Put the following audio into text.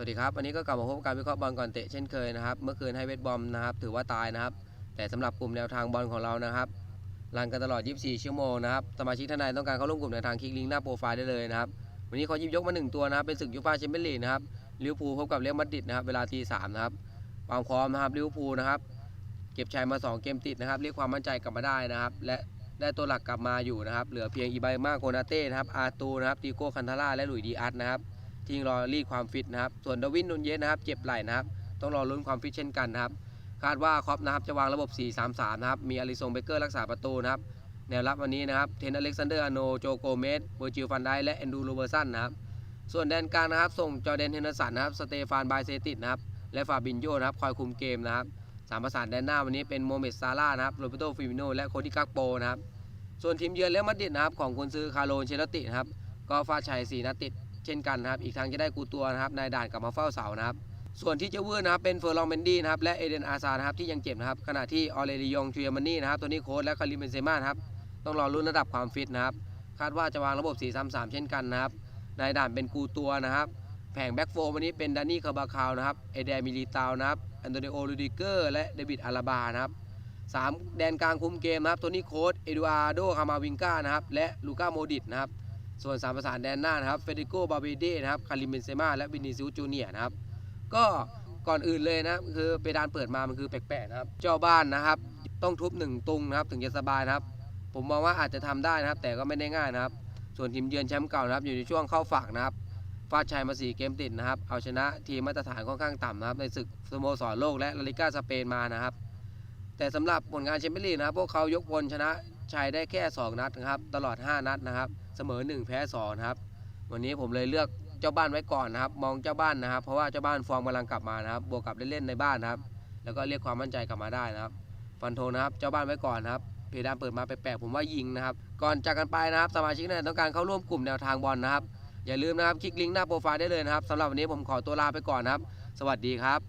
สวัสดีครับวันนี้ก็กลับมาพบกับการวิเคราะห์บอลก่อนเตะเช่นเคยนะครับ เมื่อคืนให้เวทบอมนะครับ ถือว่าตายนะครับ แต่สำหรับกลุ่มแนวทางบอลของเรานะครับรันกันตลอด 24 ชั่วโมงนะครับสมาชิกท่านใดต้องการเข้าร่วมกลุ่มแนวทางคลิกลิงก์หน้าโปรไฟล์ได้เลยนะครับวันนี้เขอหยิบยกมาหนึ่งตัวนะครับเป็นศึกยูฟ่าแชมเปี้ยนลีกนะครับลิเวอร์พูลพบกับเรอัลมาดริดนะครับเวลาตีสามนะครับความพร้อมนะครับลิเวอร์พูลนะครับเก็บชัยมา 2 เกมติดนะครับเรียกความมั่นใจกลับมาได้นะครับ และได้ตัวหลักกลับมาอยู่นะครับเหลือเพียงอีไบมาโกนาเต้นะครับอาตูนะครับติโก้คันทาร่าและหลุยดีอาร์ตนะครับ ที่ยังรอรีดความฟิตนะครับ ส่วนดาวินนุนเยสนะครับ เจ็บไหล่นะครับ ต้องรอลุ้นความฟิตเช่นกันนะครับ คาดว่าครอปนะครับจะวางระบบ 4-3-3 นะครับ มีอลิซงเบเกอร์รักษาประตูนะครับ แนวรับวันนี้นะครับ เทนอเล็กซานเดอร์อโน โจโกเมสเวอร์จิลฟันไดและแอนดูโรเบอร์สันนะครับ ส่วนแดนกลางนะครับ ส่งจอร์แดนเฮนเดอร์สันนะครับ สเตฟานไบเซติสนะครับ และฟาบินโยนะครับ คอยคุมเกมนะครับสามประสานแดนหน้าวันนี้เป็นโมเมดซาร่านะครับ โรเบโตฟิมิโน และโคดิกักโปนะครับ ส่วนทีมเยือนเรอัลมาดริดนะครับของกุนซื้อคาร์โลเชลตินะครับ ก็ฟาดชัย4นัดติด เช่นกันนะครับ อีกทางจะได้กูตัวนะครับนายด่านกลับมาเฝ้าเสานะครับ ส่วนที่จะวืดนะครับเป็นเฟอร์ลองเมนดี้นะครับและเอเดนอาซานะครับที่ยังเจ็บนะครับขณะที่ออเรลิยองชูยามานี่นะครับตัวนี้โค้ชและคาริมเบนเซม่านะครับต้องรอรุ่นระดับความฟิตนะครับคาดว่าจะวางระบบ 4-3-3 เช่นกันนะครับนายด่านเป็นกูตัวนะครับ แผงแบ็กโฟร์วันนี้เป็นดานี่คาบาคาวนะครับเอเดมิลิตาวนะครับอันโตนิโอลูดิเกอร์และเดวิดอาราบานะครับสามแดนกลางคุมเกมนะครับโทนี่โค้ดเอดูอาร์โดคามาวิงกานะครับและลูก้าโมดิตนะครับ ส่วนสามประสานแดนหน้านะครับเฟเดโกบาเบเดนะครับคาริมเบนเซม่าและวินิซิลจูเนียนะครับ ก็ก่อนอื่นเลยนะครับคือเปดานเปิดมามันคือแปลกๆนะครับ เจ้าบ้านนะครับ ต้องทุบหนึ่งตุงนะครับ ถึงจะสบายนะครับ ผมมองว่าอาจจะทำได้นะครับ แต่ก็ไม่ได้ง่ายนะครับ ส่วนทีมเยือนแชมป์เก่านะครับ อยู่ในช่วงเข้าฝากนะครับฟาดชัยมา4เกมติดนะครับ เอาชนะทีมมาตรฐานค่อนข้างต่ำนะครับ ในศึกสโมสรโลกและลาลิก้าสเปนมานะครับ แต่สำหรับผลงานแชมเปี้ยนลีกนะครับพวกเขายกพลชนะ ชัยได้แค่ 2 นัดนะครับ ตลอด 5 นัดนะครับ เสมอ 1 แพ้2นะครับ วันนี้ผมเลยเลือกเจ้าบ้านไว้ก่อนนะครับ มองเจ้าบ้านนะครับ เพราะว่าเจ้าบ้านฟอร์มกำลังกลับมานะครับ บวกกับเล่นๆในบ้านนะครับ แล้วก็เรียกความมั่นใจกลับมาได้นะครับ ฟันธงนะครับ เจ้าบ้านไว้ก่อนนะครับ เพดานเปิดมาแปลกๆผมว่ายิงนะครับ ก่อนจากกันไปนะครับ สมาชิกเนี่ยต้องการเข้าร่วมกลุ่มแนวทางบอลนะครับ อย่าลืมนะครับ คลิกลิงก์หน้าโปรไฟล์ได้เลยนะครับสำหรับวันนี้ผมขอตัวลาไปก่อนนะครับ สวัสดีครับ